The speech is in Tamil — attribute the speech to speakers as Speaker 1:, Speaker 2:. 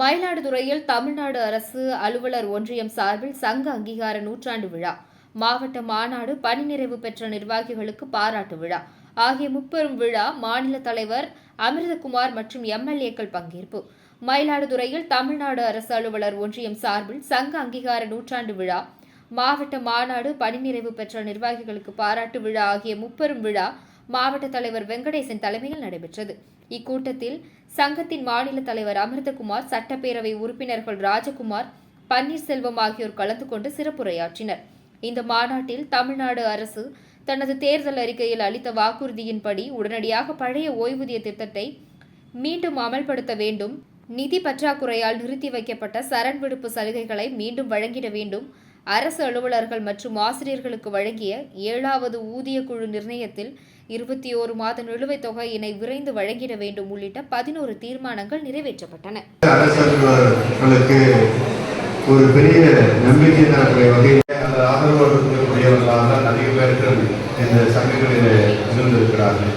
Speaker 1: மயிலாடுதுறையில் தமிழ்நாடு அரசு அலுவலர் ஒன்றியம் சார்பில் சங்க அங்கீகார நூற்றாண்டு விழா. மாவட்ட மாநாடு பணி நிறைவு பெற்ற நிர்வாகிகளுக்கு பாராட்டு விழா. ஆகிய முப்பெரும் விழா மாநில தலைவர் அமிர்தகுமார் மற்றும் எம்எல்ஏக்கள் பங்கேற்பு. மயிலாடுதுறையில் தமிழ்நாடு அரசு அலுவலர் ஒன்றியம் சார்பில் சங்க அங்கீகார நூற்றாண்டு விழா. மாவட்ட மாநாடு பணி நிறைவு பெற்ற நிர்வாகிகளுக்கு பாராட்டு விழா ஆகிய முப்பெரும் விழா மாவட்ட தலைவர் வெங்கடேசன் தலைமையில் நடைபெற்றது. இக்கூட்டத்தில் சங்கத்தின் மாநில தலைவர் அமிர்தகுமார் சட்டப்பேரவை உறுப்பினர்கள் ராஜகுமார் பன்னீர்செல்வம் ஆகியோர் கலந்து கொண்டு சிறப்புரையாற்றினர். இந்த மாநாட்டில் தமிழ்நாடு அரசு தனது தேர்தல் அறிக்கையில் அளித்த வாக்குறுதியின்படி உடனடியாக பழைய ஓய்வூதிய திட்டத்தை மீண்டும் அமல்படுத்த வேண்டும் நிதி பற்றாக்குறையால் நிறுத்தி வைக்கப்பட்ட சரண் விடுப்பு சலுகைகளை மீண்டும் வழங்கிட வேண்டும் அரசு அலுவலர்கள் மற்றும் ஆசிரியர்களுக்கு வழங்கிய ஏழாவது ஊதிய குழு நிர்ணயத்தில் இருபத்தி ஓரு மாத நிலுவைத் தொகையினை விரைந்து வழங்கிட வேண்டும் உள்ளிட்ட பதினோரு தீர்மானங்கள் நிறைவேற்றப்பட்டன.
Speaker 2: ஒரு பெரிய நம்பிக்கை தரக்கூடிய வகையில் அந்த ஆதரவு கொடுக்கக்கூடியவர்களாக அதிக பேர்கள் இந்த சங்கங்களில் இருந்திருக்கிறார்கள்